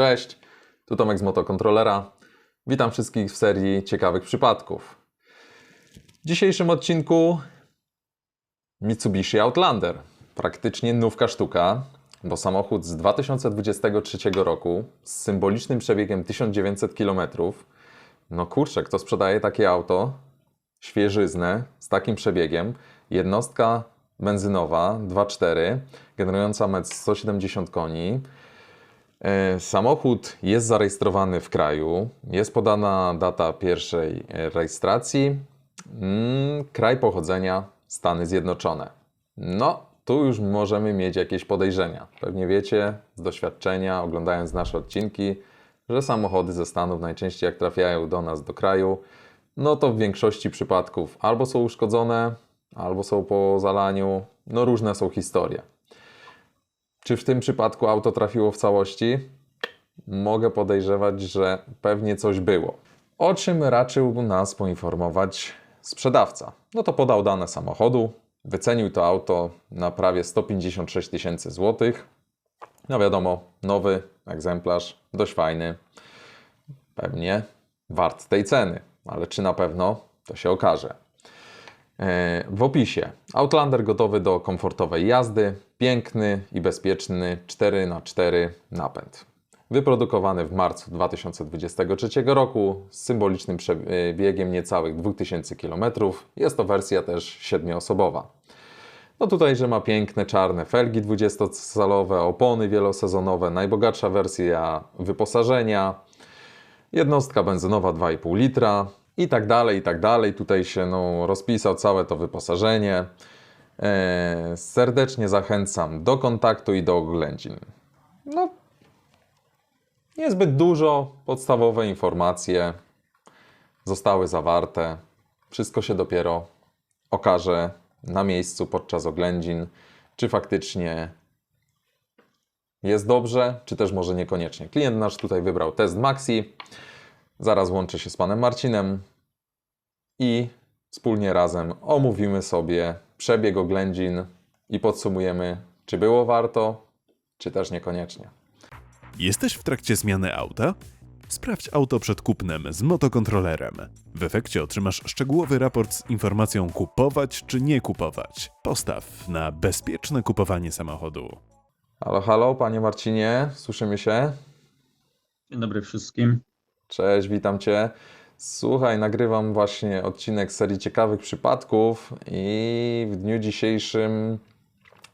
Cześć, tu Tomek z Motokontrolera. Witam wszystkich w serii ciekawych przypadków. W dzisiejszym odcinku Mitsubishi Outlander. Praktycznie nówka sztuka, bo samochód z 2023 roku z symbolicznym przebiegiem 1900 km. No kurczę, kto sprzedaje takie auto? Świeżyznę z takim przebiegiem. Jednostka benzynowa 2.4, generująca moc 170 koni. E, Samochód jest zarejestrowany w kraju, jest podana data pierwszej e, rejestracji, mm, kraj pochodzenia Stany Zjednoczone. No, tu już możemy mieć jakieś podejrzenia. Pewnie wiecie z doświadczenia, oglądając nasze odcinki, że samochody ze Stanów najczęściej jak trafiają do nas do kraju, no to w większości przypadków albo są uszkodzone, albo są po zalaniu, no różne są historie. Czy w tym przypadku auto trafiło w całości? Mogę podejrzewać, że pewnie coś było. O czym raczył nas poinformować sprzedawca? No to podał dane samochodu, wycenił to auto na prawie 156 tysięcy złotych. No wiadomo, nowy egzemplarz, dość fajny. Pewnie wart tej ceny, ale czy na pewno, to się okaże. E, W opisie Outlander gotowy do komfortowej jazdy, piękny i bezpieczny 4x4 napęd. Wyprodukowany w marcu 2023 roku z symbolicznym przebiegiem niecałych 2000 km. Jest to wersja też siedmioosobowa. No tutaj, że ma piękne czarne felgi 20-calowe, opony wielosezonowe, najbogatsza wersja wyposażenia, jednostka benzynowa 2,5 litra i tak dalej, i tak dalej. Tutaj się no, rozpisał całe to wyposażenie. E, serdecznie zachęcam do kontaktu i do oględzin. No, niezbyt dużo, podstawowe informacje zostały zawarte. Wszystko się dopiero okaże na miejscu podczas oględzin, czy faktycznie jest dobrze, czy też może niekoniecznie. Klient nasz tutaj wybrał test Maxi. Zaraz łączę się z panem Marcinem i wspólnie razem omówimy sobie przebieg oględzin i podsumujemy, czy było warto, czy też niekoniecznie. Jesteś w trakcie zmiany auta? Sprawdź auto przed kupnem z motokontrolerem. W efekcie otrzymasz szczegółowy raport z informacją kupować czy nie kupować. Postaw na bezpieczne kupowanie samochodu. Halo, halo, panie Marcinie, słyszymy się? Dzień dobry wszystkim. Cześć, witam cię. Słuchaj, nagrywam właśnie odcinek serii ciekawych przypadków i w dniu dzisiejszym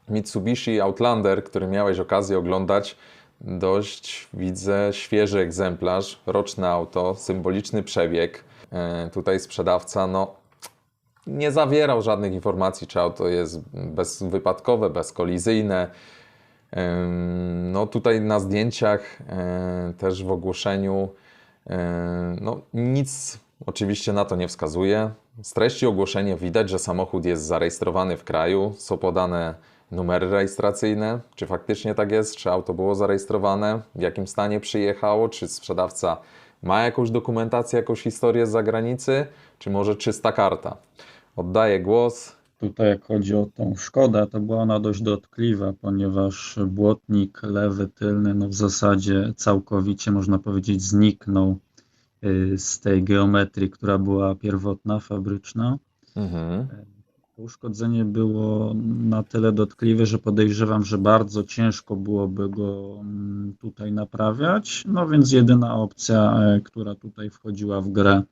Mitsubishi Outlander, który miałeś okazję oglądać, dość widzę świeży egzemplarz, roczne auto, symboliczny przebieg. E, Tutaj sprzedawca no, nie zawierał żadnych informacji, czy auto jest bezwypadkowe, bezkolizyjne. No tutaj na zdjęciach, e, też w ogłoszeniu, no nic oczywiście na to nie wskazuje. Z treści ogłoszenia widać, że samochód jest zarejestrowany w kraju, są podane numery rejestracyjne. Czy faktycznie tak jest? Czy auto było zarejestrowane? W jakim stanie przyjechało? Czy sprzedawca ma jakąś dokumentację, jakąś historię z zagranicy? Czy może czysta karta? Oddaję głos. Tutaj jak chodzi o tą Szkodę, to była ona dość dotkliwa, ponieważ błotnik lewy tylny no w zasadzie całkowicie można powiedzieć zniknął y, z tej geometrii, która była pierwotna, fabryczna. Mhm. To Uszkodzenie było na tyle dotkliwe, że podejrzewam, że bardzo ciężko byłoby go mm, tutaj naprawiać. No więc jedyna opcja, e, która tutaj wchodziła w grę,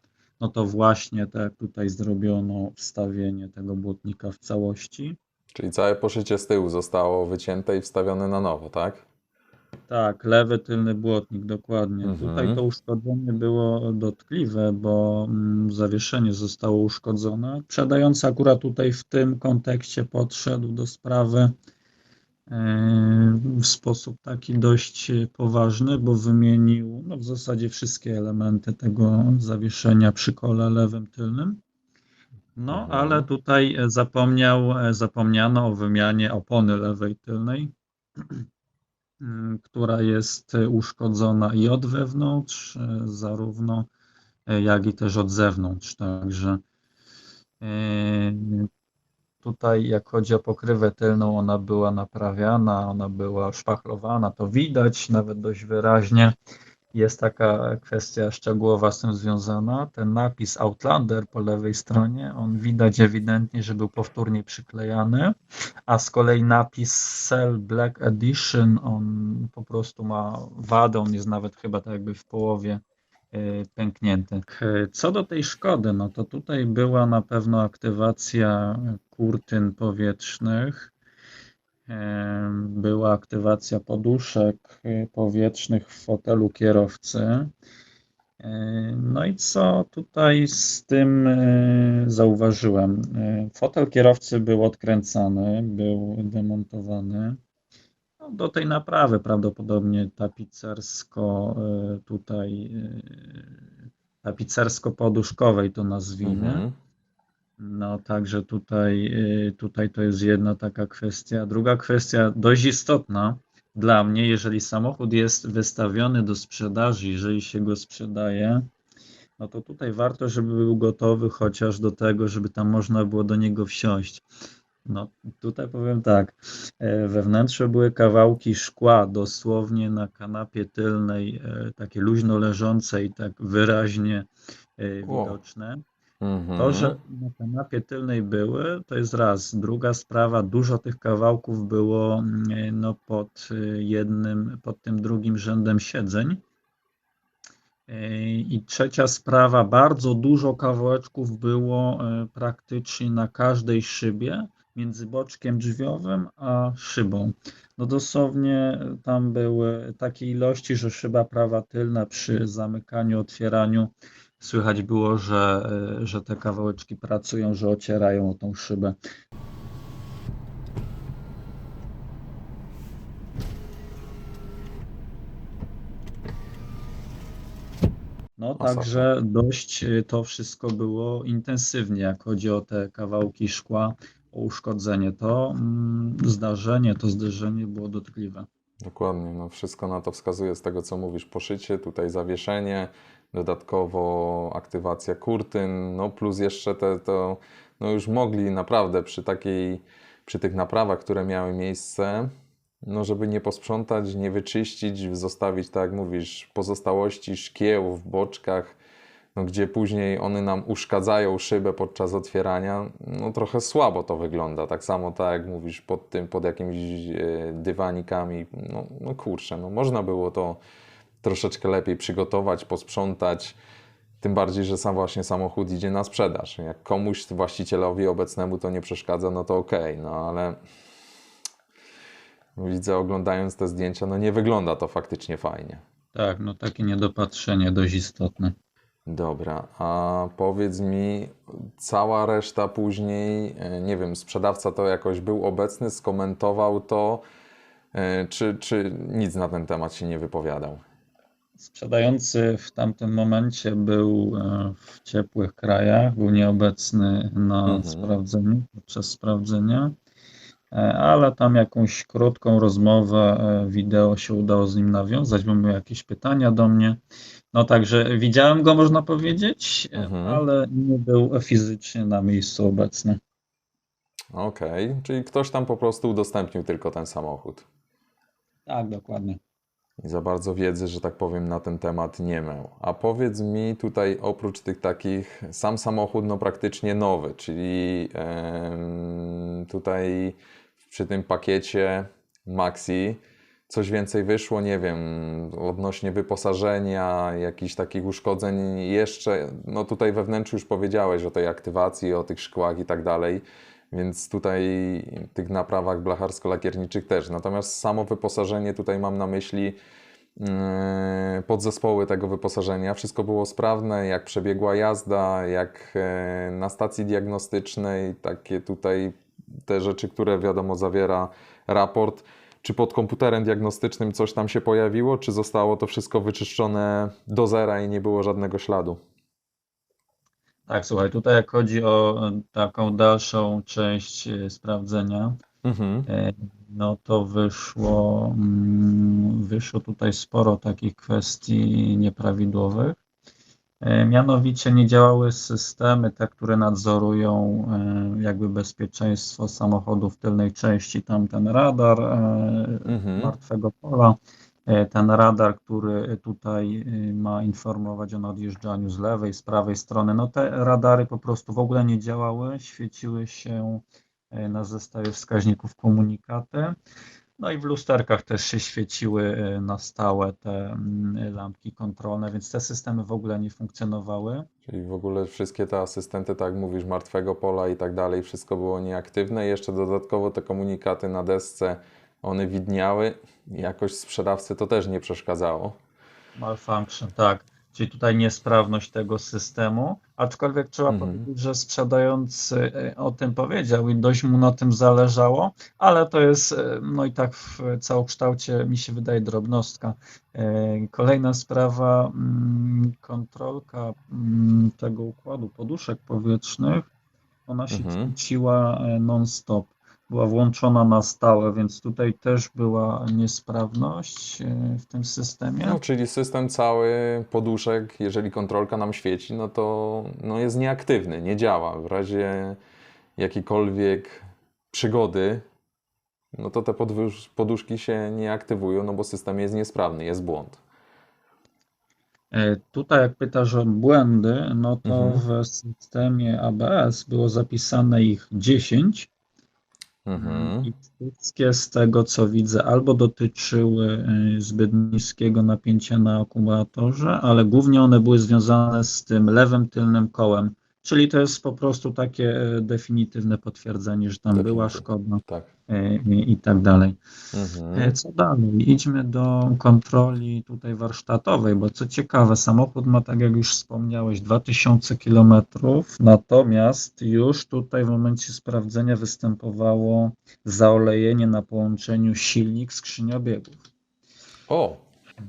no to właśnie tak jak tutaj zrobiono wstawienie tego błotnika w całości. Czyli całe poszycie z tyłu zostało wycięte i wstawione na nowo, tak? Tak, lewy tylny błotnik, dokładnie. Mhm. Tutaj to uszkodzenie było dotkliwe, bo mm, zawieszenie zostało uszkodzone. Sprzedający akurat tutaj w tym kontekście podszedł do sprawy w sposób taki dość poważny, bo wymienił no, w zasadzie wszystkie elementy tego zawieszenia przy kole lewym tylnym. No, Mhm. ale tutaj zapomniał, e, zapomniano o wymianie opony lewej tylnej mm, która jest e, uszkodzona i od wewnątrz, e, zarówno e, jak i też od zewnątrz. Także e, tutaj jak chodzi o pokrywę tylną, ona była naprawiana, ona była szpachlowana, to widać nawet dość wyraźnie. Jest taka kwestia szczegółowa z tym związana. Ten napis Outlander po lewej stronie, on widać ewidentnie, że był powtórnie przyklejany, a z kolei napis Cell Black Edition, on po prostu ma wadę, on jest nawet chyba tak jakby w połowie pęknięty. Y, Co do tej szkody, no to tutaj była na pewno aktywacja kurtyn powietrznych, Em, była aktywacja poduszek y, powietrznych w fotelu kierowcy. Em, No i co tutaj z tym y, zauważyłem? Fotel kierowcy był odkręcany, był demontowany. No, do tej naprawy prawdopodobnie tapicersko y, tutaj y, tapicersko-poduszkowej to nazwijmy. Mhm. No, także tutaj, y, tutaj to jest jedna taka kwestia. Druga kwestia, dość istotna dla mnie, jeżeli samochód jest wystawiony do sprzedaży, jeżeli się go sprzedaje, no to tutaj warto, żeby był gotowy chociaż do tego, żeby tam można było do niego wsiąść. No, tutaj powiem tak, e, we wnętrzu były kawałki szkła, dosłownie na kanapie tylnej, e, takie luźno leżące i tak wyraźnie e, widoczne. Mhm. To, że na kanapie tylnej były, to jest raz. Druga sprawa, dużo tych kawałków było mm, no, pod jednym, pod tym drugim rzędem siedzeń. I trzecia sprawa, bardzo dużo kawałeczków było praktycznie na każdej szybie między boczkiem drzwiowym a szybą. No dosłownie tam były takie ilości, że szyba prawa tylna przy zamykaniu, otwieraniu Słychać było, że, y, że te kawałeczki pracują, że ocierają o tą szybę. No, także dość y, to wszystko było intensywnie, jak chodzi o te kawałki szkła, uszkodzenie. To mm, zdarzenie, to zderzenie było dotkliwe. Dokładnie, no wszystko na to wskazuje z tego, co mówisz. Poszycie, tutaj zawieszenie, dodatkowo aktywacja kurtyn, no plus jeszcze te, to, no już mogli naprawdę przy takiej, przy tych naprawach, które miały miejsce, no żeby nie posprzątać, nie wyczyścić, zostawić, tak jak mówisz, pozostałości szkieł w boczkach, no gdzie później one nam uszkadzają szybę podczas otwierania, no trochę słabo to wygląda. Tak samo tak jak mówisz, pod tym, pod jakimiś e, dywanikami, no, no kurczę, no można było to troszeczkę lepiej przygotować, posprzątać. Tym bardziej, że sam właśnie samochód idzie na sprzedaż. Jak komuś, właścicielowi obecnemu to nie przeszkadza, no to okej, no ale widzę oglądając te zdjęcia, no nie wygląda to faktycznie fajnie. Tak, no takie niedopatrzenie dość istotne. Dobra, a powiedz mi, cała reszta później, e, nie wiem, sprzedawca to jakoś był obecny, skomentował to, e, czy, czy nic na ten temat się nie wypowiadał? Sprzedający w tamtym momencie był e, w ciepłych krajach, był nieobecny na Mhm. sprawdzeniu, podczas sprawdzenia, ale tam jakąś krótką rozmowę e, wideo się udało z nim nawiązać, bo miał jakieś pytania do mnie. No także widziałem go, można powiedzieć, e, Mhm. ale nie był fizycznie na miejscu obecny. Okej, czyli ktoś tam po prostu udostępnił tylko ten samochód Tak, dokładnie. i za bardzo wiedzy, że tak powiem, na ten temat nie miał. A powiedz mi tutaj oprócz tych takich, sam samochód no praktycznie nowy, czyli em, tutaj przy tym pakiecie Maxi coś więcej wyszło, nie wiem, odnośnie wyposażenia, jakichś takich uszkodzeń jeszcze, no tutaj we wnętrzu już powiedziałeś o tej aktywacji, o tych szkłach i tak dalej, więc tutaj tych naprawach blacharsko-lakierniczych też. Natomiast samo wyposażenie tutaj mam na myśli yy, podzespoły tego wyposażenia. Wszystko było sprawne, jak przebiegła jazda, jak e, na stacji diagnostycznej, takie tutaj te rzeczy, które wiadomo zawiera raport. Czy pod komputerem diagnostycznym coś tam się pojawiło, czy zostało to wszystko wyczyszczone do zera i nie było żadnego śladu? Tak, słuchaj, tutaj jak chodzi o e, taką dalszą część e, sprawdzenia, Mhm. E, No to wyszło, mm, wyszło tutaj sporo takich kwestii nieprawidłowych. E, Mianowicie nie działały systemy, te, które nadzorują e, jakby bezpieczeństwo samochodu w tylnej części, tam ten radar e, Mhm. martwego pola, ten radar, który tutaj ma informować o nadjeżdżaniu z lewej, z prawej strony. No te radary po prostu w ogóle nie działały, świeciły się na zestawie wskaźników komunikaty. No i w lusterkach też się świeciły e, na stałe te mm, lampki kontrolne, więc te systemy w ogóle nie funkcjonowały. Czyli w ogóle wszystkie te asystenty, tak jak mówisz, martwego pola i tak dalej, wszystko było nieaktywne. Jeszcze dodatkowo te komunikaty na desce, one widniały. Jakoś sprzedawcy to też nie przeszkadzało. Malfunction, tak. Czyli tutaj niesprawność tego systemu, aczkolwiek trzeba Mhm. powiedzieć, że sprzedający e, o tym powiedział i dość mu na tym zależało, ale to jest, e, no i tak w całokształcie mi się wydaje drobnostka. E, Kolejna sprawa, mm, kontrolka mm, tego układu poduszek powietrznych, ona się Mhm. kręciła non-stop. Była włączona na stałe, więc tutaj też była niesprawność e, w tym systemie. No, czyli system cały poduszek, jeżeli kontrolka nam świeci, no to no jest nieaktywny, nie działa. W razie jakiejkolwiek przygody, no to te poduszki się nie aktywują, no bo system jest niesprawny, jest błąd. E, Tutaj, jak pytasz o błędy, no to Mhm. w systemie ABS było zapisane ich 10 Mhm. i wszystkie z tego, co widzę, albo dotyczyły e, zbyt niskiego napięcia na akumulatorze, ale głównie one były związane z tym lewym tylnym kołem. Czyli to jest po prostu takie e, definitywne potwierdzenie, że tam była szkoda Tak. E, i, i tak dalej. E, Mhm. Co dalej? Idźmy do kontroli tutaj warsztatowej, bo co ciekawe, samochód ma, tak jak już wspomniałeś, 2000 km, natomiast już tutaj w momencie sprawdzenia występowało zaolejenie na połączeniu silnik-skrzynia biegów. O,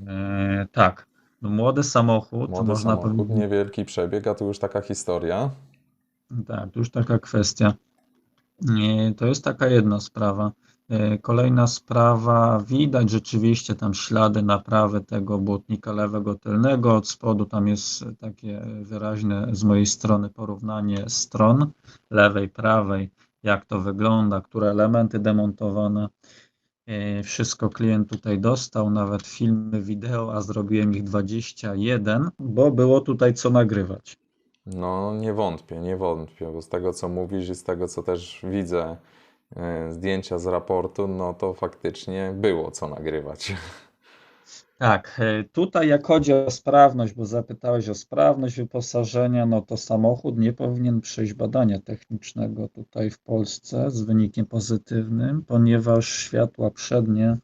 E, tak, no młody samochód, młody można samochód, powiedzieć, niewielki przebieg, a tu już taka historia. Tak, to już taka kwestia. To jest taka jedna sprawa. E, Kolejna sprawa, widać rzeczywiście tam ślady naprawy tego błotnika lewego tylnego. Od spodu tam jest takie wyraźne z mojej strony porównanie stron lewej, prawej, jak to wygląda, które elementy demontowane. E, Wszystko klient tutaj dostał, nawet filmy, wideo, a zrobiłem ich 21, bo było tutaj co nagrywać. No, nie wątpię, nie wątpię, bo z tego co mówisz i z tego co też widzę e, zdjęcia z raportu, no to faktycznie było co nagrywać. Tak, e, tutaj jak chodzi o sprawność, bo zapytałeś o sprawność wyposażenia, no to samochód nie powinien przejść badania technicznego tutaj w Polsce z wynikiem pozytywnym, ponieważ światła przednie,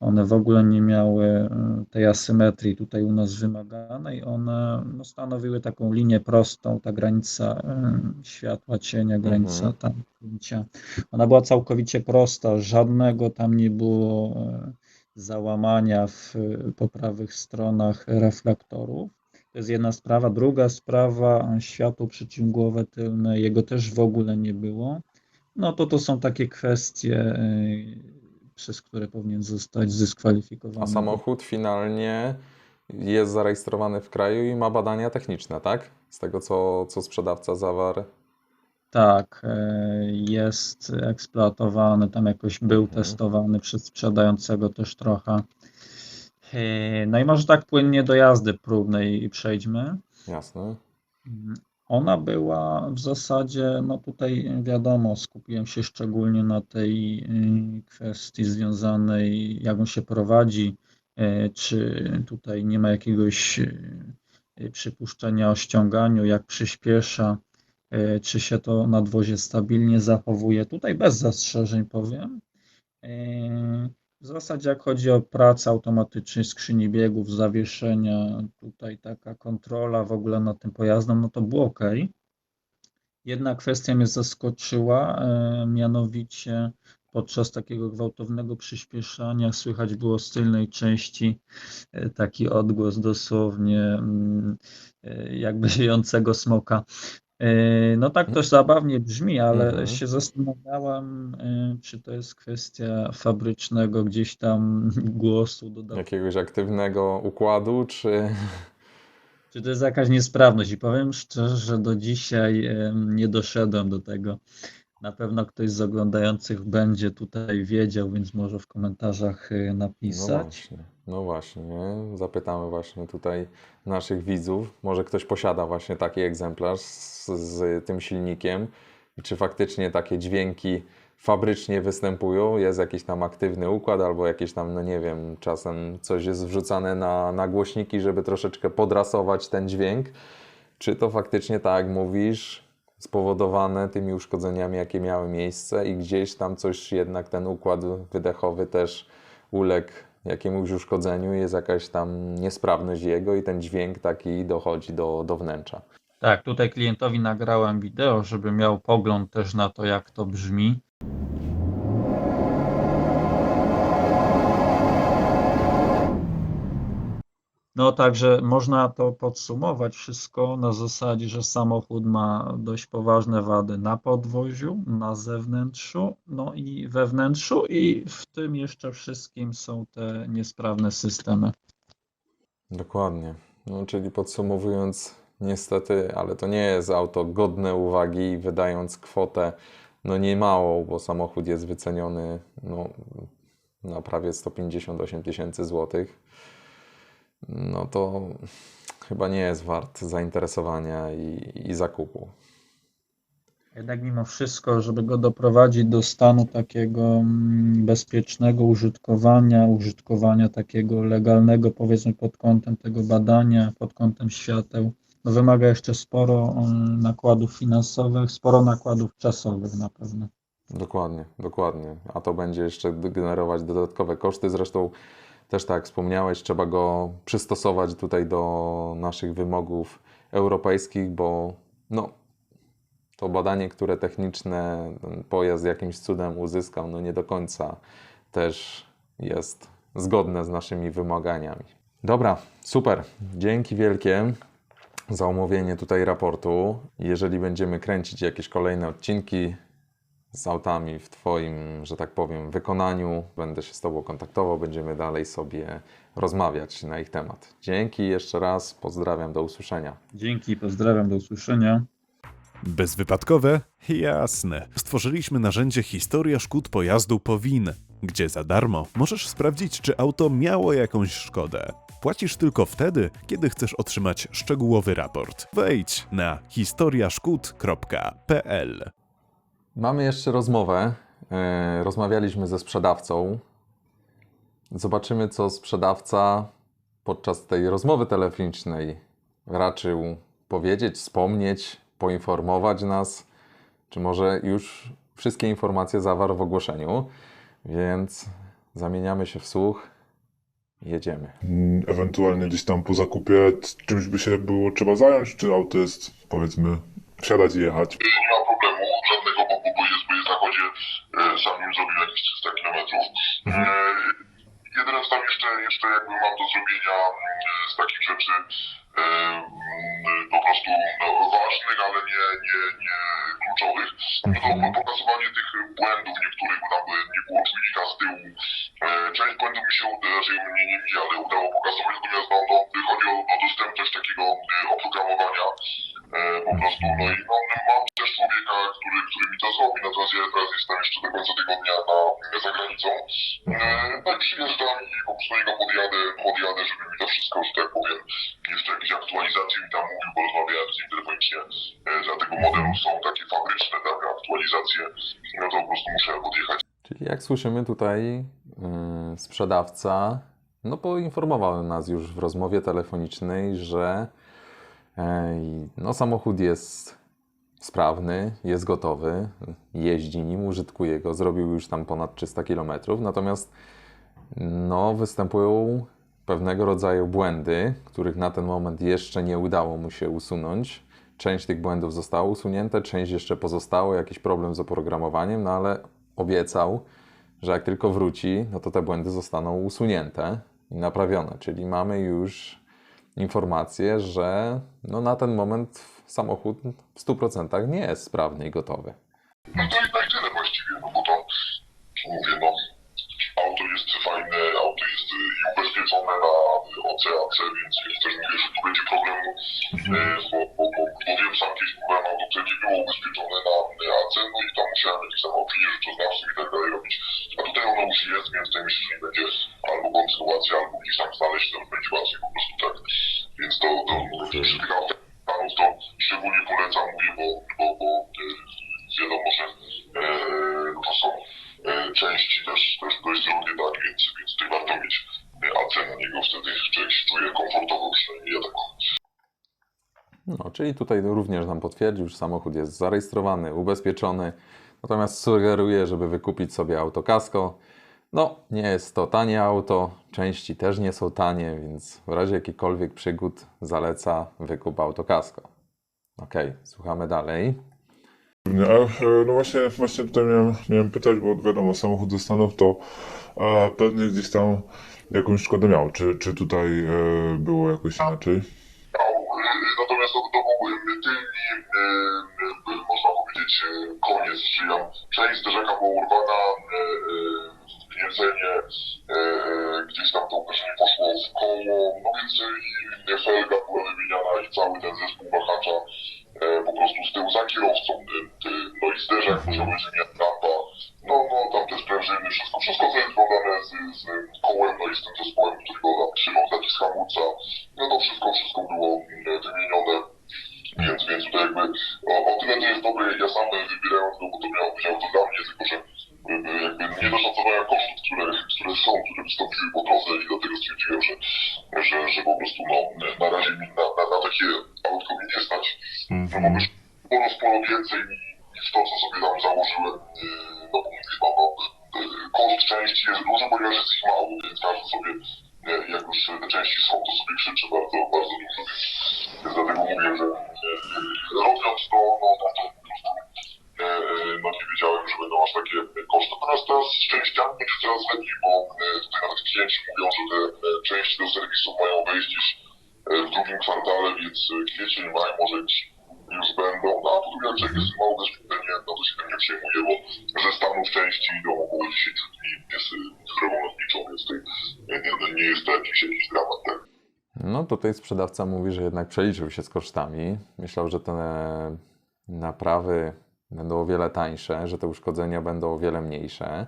one w ogóle nie miały e, tej asymetrii tutaj u nas wymaganej, one no, stanowiły taką linię prostą, ta granica e, światła, cienia, granica Mhm. tam cięcia. Ona była całkowicie prosta, żadnego tam nie było e, załamania w po prawych stronach reflektorów. To jest jedna sprawa. Druga sprawa, światło przeciwmgłowe tylne, jego też w ogóle nie było. No to to są takie kwestie, przez które powinien zostać A zdyskwalifikowany. samochód finalnie jest zarejestrowany w kraju i ma badania techniczne, tak? Z tego co, co sprzedawca zawarł. Tak, y, jest eksploatowany, tam jakoś był Mhm. testowany przez sprzedającego też trochę. Y, No i może tak płynnie do jazdy próbnej przejdźmy. Jasne. Ona była w zasadzie, no tutaj wiadomo, skupiłem się szczególnie na tej y, kwestii związanej, jak on się prowadzi, y, czy tutaj nie ma jakiegoś y, przypuszczenia o ściąganiu, jak przyspiesza, czy się to nadwozie stabilnie zachowuje. Tutaj bez zastrzeżeń powiem. W zasadzie jak chodzi o pracę automatycznej skrzyni biegów, zawieszenia, tutaj taka kontrola w ogóle nad tym pojazdem, no to było ok. Jedna kwestia mnie zaskoczyła, e, mianowicie podczas takiego gwałtownego przyspieszania słychać było z tylnej części e, taki odgłos dosłownie mm, e, jakby żyjącego smoka. E, No tak to zabawnie brzmi, ale Mhm. się zastanawiałem, e, czy to jest kwestia fabrycznego gdzieś tam głosu dodatkowego. Jakiegoś aktywnego układu, czy Czy to jest jakaś niesprawność? I powiem szczerze, że do dzisiaj nie doszedłem do tego. Na pewno ktoś z oglądających będzie tutaj wiedział, więc może w komentarzach y, No napisać. właśnie, no właśnie. nie? Zapytamy właśnie tutaj naszych widzów. Może ktoś posiada właśnie taki egzemplarz z, z tym silnikiem i czy faktycznie takie dźwięki fabrycznie występują, jest jakiś tam aktywny układ albo jakieś tam, no nie wiem, czasem coś jest wrzucane na, na głośniki, żeby troszeczkę podrasować ten dźwięk. Czy to faktycznie, tak jak mówisz, spowodowane tymi uszkodzeniami, jakie miały miejsce i gdzieś tam coś jednak ten układ wydechowy też uległ jakiemuś uszkodzeniu, jest jakaś tam niesprawność jego i ten dźwięk taki dochodzi do, do wnętrza. Tak, tutaj klientowi nagrałem wideo, żeby miał pogląd też na to, jak to brzmi. No, także można to podsumować wszystko na zasadzie, że samochód ma dość poważne wady na podwoziu, na zewnętrzu, no i we wnętrzu, i w tym jeszcze wszystkim są te niesprawne systemy. Dokładnie. No, czyli podsumowując, niestety, ale to nie jest auto godne uwagi wydając kwotę no niemałą, bo samochód jest wyceniony no, na prawie 158 tysięcy złotych, no to chyba nie jest wart zainteresowania i, i zakupu. Jednak mimo wszystko, żeby go doprowadzić do stanu takiego mm, bezpiecznego użytkowania, użytkowania takiego legalnego, powiedzmy pod kątem tego badania, pod kątem świateł, no wymaga jeszcze sporo mm, nakładów finansowych, sporo nakładów czasowych na pewno. Dokładnie, dokładnie. A to będzie jeszcze generować dodatkowe koszty. Zresztą też tak wspomniałeś, trzeba go przystosować tutaj do naszych wymogów europejskich, bo no, to badanie, które techniczne pojazd jakimś cudem uzyskał, no nie do końca też jest zgodne z naszymi wymaganiami. Dobra, super. Dzięki wielkie za omówienie tutaj raportu. Jeżeli będziemy kręcić jakieś kolejne odcinki z autami w Twoim, że tak powiem, wykonaniu, będę się z Tobą kontaktował, będziemy dalej sobie rozmawiać na ich temat. Dzięki jeszcze raz, pozdrawiam, do usłyszenia. Dzięki, pozdrawiam, do usłyszenia. Bezwypadkowe? Jasne. Stworzyliśmy narzędzie Historia szkód pojazdu POWIN, gdzie za darmo możesz sprawdzić, czy auto miało jakąś szkodę. Płacisz tylko wtedy, kiedy chcesz otrzymać szczegółowy raport. Wejdź na historiaszkód.pl. Mamy jeszcze rozmowę. E, Rozmawialiśmy ze sprzedawcą. Zobaczymy, co sprzedawca podczas tej rozmowy telefonicznej raczył powiedzieć, wspomnieć, poinformować nas, czy może już wszystkie informacje zawarł w ogłoszeniu. Więc zamieniamy się w słuch. Jedziemy. Ewentualnie gdzieś tam po zakupie czymś by się było trzeba zająć, czy auto jest, powiedzmy, wsiadać i jechać. Chodzie, e, sam nim zrobił jakieś 300 km. E, jedyne tam jeszcze, jeszcze jakby mam do zrobienia mm, z takich rzeczy e, mm, po prostu no, ważnych, ale nie, nie, nie kluczowych, no to pokazywanie tych błędów niektórych, bo tam nie było czujnika z tyłu. Część błędów mi się raczej mnie nie mi, ale udało pokazać, natomiast no, no, chodzi o, o dostępność takiego oprogramowania po prostu. No i to zrobi, natomiast ja teraz jestem jeszcze do końca tygodnia na, za granicą. E, no i przyjeżdżam i po prostu niego podjadę, podjadę, żeby mi to wszystko, że tak powiem, jeszcze jakieś aktualizacje mi tam mówił, bo rozmawiałem z nim telefonicznie. E, dla tego modelu są takie fabryczne tak, aktualizacje, no to po prostu muszę podjechać. Czyli jak słyszymy tutaj, yy, sprzedawca no poinformował nas już w rozmowie telefonicznej, że ej, no, samochód jest sprawny, jest gotowy, jeździ nim, użytkuje go, zrobił już tam ponad 300 km, natomiast no, występują pewnego rodzaju błędy, których na ten moment jeszcze nie udało mu się usunąć. Część tych błędów została usunięte, część jeszcze pozostało, jakiś problem z oprogramowaniem, no ale obiecał, że jak tylko wróci, no to te błędy zostaną usunięte i naprawione. Czyli mamy już informację, że no na ten moment samochód w 100% nie jest sprawny i gotowy. No to i tak tyle właściwie, no bo to mówię, no auto jest fajne, auto jest y, i ubezpieczone na, od C, AC, więc więc też mówię, że tu będzie problemu, e, bo, bo, bo, bo wiem, sam kiedyś byłem auto, które nie było ubezpieczone na AC, no i tam musiałem jakieś tam opinię rzeczoznawców i tak dalej robić, a tutaj ono już jest, więc tutaj myślę, że nie będzie albo kontynuacja, albo gdzieś tam znaleźć, to już będzie łatwiej po prostu tak, więc to, to przy tych autach panów to szczególnie polecam, mówię, bo, bo, bo e, wiadomo, że e, to są e, części też, też dość drogie, tak, więc, więc tutaj warto mieć e, AC na niego, wtedy człowiek się czuje komfortowo, przynajmniej ja tak mam. No, czyli tutaj również nam potwierdził, że samochód jest zarejestrowany, ubezpieczony. Natomiast sugeruję, żeby wykupić sobie auto kasko. No, nie jest to tanie auto, części też nie są tanie, więc w razie jakichkolwiek przygód zaleca wykup auto kasko. Okej, słuchamy dalej. E, No właśnie, właśnie tutaj miałem, miałem pytać, bo wiadomo, samochód ze Stanów to e, pewnie gdzieś tam jakąś szkodę miał. Czy, czy tutaj e, było jakoś inaczej? Natomiast to, był e, tylni, e, e, można powiedzieć, e, koniec, czyli tam część zderzaka była urwana, e, e, gniecenie, e, gdzieś tam to uderzenie poszło w koło, no więc i felga była wymieniana i cały ten zespół wahacza e, po prostu z tyłu za kierowcą, no i zderzak musiał być wymieniany rampa, no, no tam też sprężyny, wszystko, wszystko co jest związane z, z kołem, no i z tym zespołem, który go tam trzymał, zacisk hamulca, no to wszystko, wszystko było wymienione. Więc, więc tutaj jakby o, o tyle to jest dobre, ja sam wybierając go, bo to miało być auto dla mnie, tylko że e, jakby nie doszacowałem kosztów, które, które są, które wystąpiły po drodze i dlatego stwierdziłem, że, że, że po prostu no, na razie mi na, na, na takie autko mi nie stać. No bo już sporo, sporo więcej niż to, co sobie tam założyłem. e, No bo mówię, no, no, e, koszt części jest duży, ponieważ jest ich mało, więc każdy sobie, jak już te części są, to sobie krzyczy bardzo, bardzo dużo, więc, tutaj sprzedawca mówi, że jednak przeliczył się z kosztami. Myślał, że te naprawy będą o wiele tańsze, że te uszkodzenia będą o wiele mniejsze.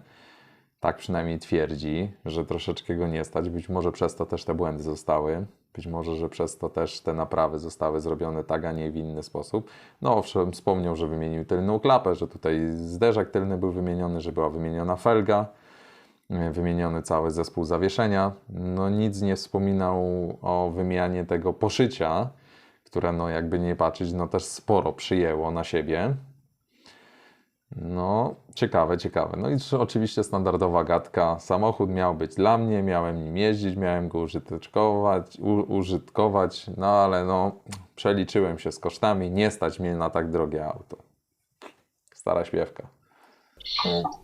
Tak przynajmniej twierdzi, że troszeczkę go nie stać. Być może przez to też te błędy zostały. Być może, że przez to też te naprawy zostały zrobione tak, a nie w inny sposób. No owszem, wspomniał, że wymienił tylną klapę, że tutaj zderzak tylny był wymieniony, że była wymieniona felga wymieniony cały zespół zawieszenia. No nic nie wspominał o wymianie tego poszycia, które no jakby nie patrzeć, no też sporo przyjęło na siebie. No, ciekawe, ciekawe. No i oczywiście standardowa gadka. Samochód miał być dla mnie, miałem nim jeździć, miałem go użytkować, u, użytkować, no ale no, przeliczyłem się z kosztami, nie stać mnie na tak drogie auto. Stara śpiewka.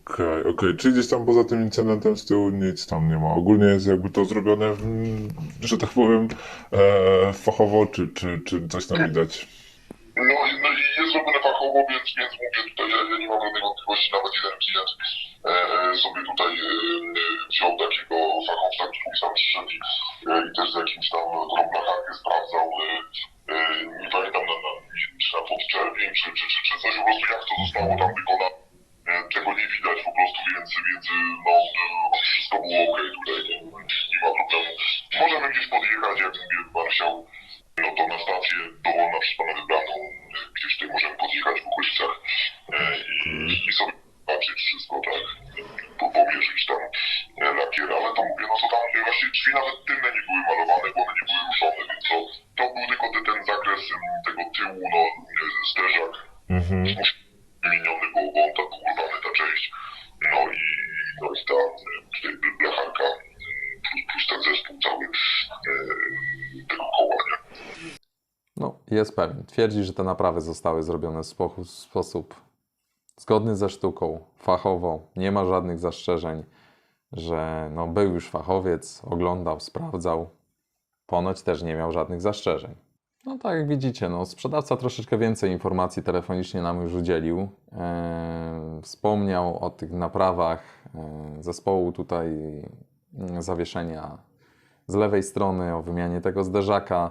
Okej, okej. Czyli gdzieś tam poza tym incydentem z tyłu nic tam nie ma. Ogólnie jest jakby to zrobione, w, że tak powiem, e, fachowo, czy, czy, czy coś tam widać? No, i- no jest zrobione fachowo, więc, więc mówię tutaj, ja, ja nie mam żadnej wątpliwości, nawet jeden klient e, e, sobie tutaj e, wziął takiego fachowca, który mi tam przyszedł i, e, i też z jakimś tam jest pewien. Twierdzi, że te naprawy zostały zrobione w spo- w sposób zgodny ze sztuką, fachowo, nie ma żadnych zastrzeżeń, że no, był już fachowiec, oglądał, sprawdzał. Ponoć też nie miał żadnych zastrzeżeń. No tak jak widzicie, no, sprzedawca troszeczkę więcej informacji telefonicznie nam już udzielił. Eee, wspomniał o tych naprawach e, zespołu tutaj mm, zawieszenia z lewej strony, o wymianie tego zderzaka,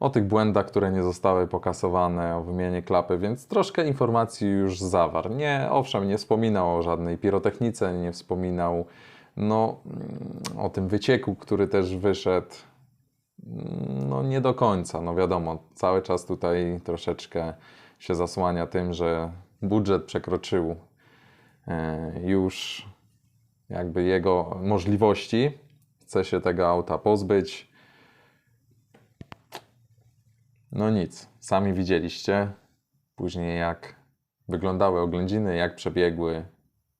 o tych błędach, które nie zostały pokasowane, o wymianie klapy, więc troszkę informacji już zawarł. Nie, owszem, nie wspominał o żadnej pirotechnice, nie wspominał no, mm, o tym wycieku, który też wyszedł. Mm, No nie do końca, no wiadomo, cały czas tutaj troszeczkę się zasłania tym, że budżet przekroczył e, już jakby jego możliwości. Chce się tego auta pozbyć. No nic, sami widzieliście później jak wyglądały oględziny, jak przebiegły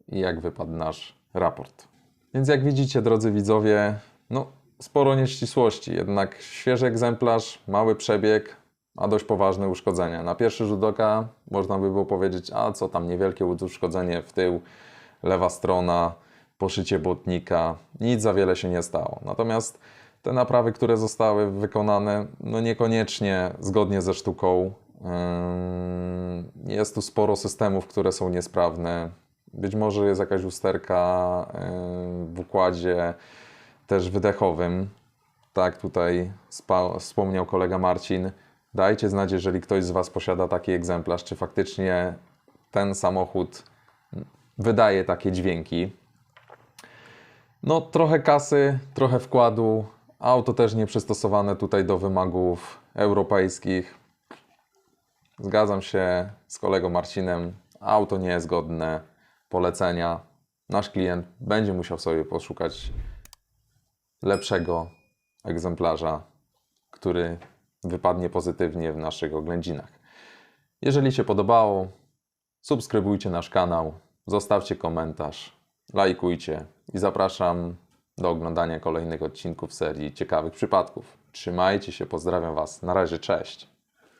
i jak wypadł nasz raport. Więc jak widzicie, drodzy widzowie, no sporo nieścisłości, jednak świeży egzemplarz, mały przebieg, a dość poważne uszkodzenia. Na pierwszy rzut oka można by było powiedzieć, a co tam niewielkie uszkodzenie w tył, lewa strona, poszycie błotnika, nic za wiele się nie stało. Natomiast te naprawy, które zostały wykonane, no niekoniecznie zgodnie ze sztuką. Jest tu sporo systemów, które są niesprawne. Być może jest jakaś usterka w układzie też wydechowym. Tak tutaj wspomniał kolega Marcin. Dajcie znać, jeżeli ktoś z Was posiada taki egzemplarz, czy faktycznie ten samochód wydaje takie dźwięki. No, trochę kasy, trochę wkładu. Auto też nie przystosowane tutaj do wymogów europejskich. Zgadzam się z kolegą Marcinem. Auto nie jest godne polecenia. Nasz klient będzie musiał sobie poszukać lepszego egzemplarza, który wypadnie pozytywnie w naszych oględzinach. Jeżeli się podobało, subskrybujcie nasz kanał, zostawcie komentarz, lajkujcie i zapraszam do oglądania kolejnych odcinków serii ciekawych przypadków. Trzymajcie się, pozdrawiam Was. Na razie, cześć.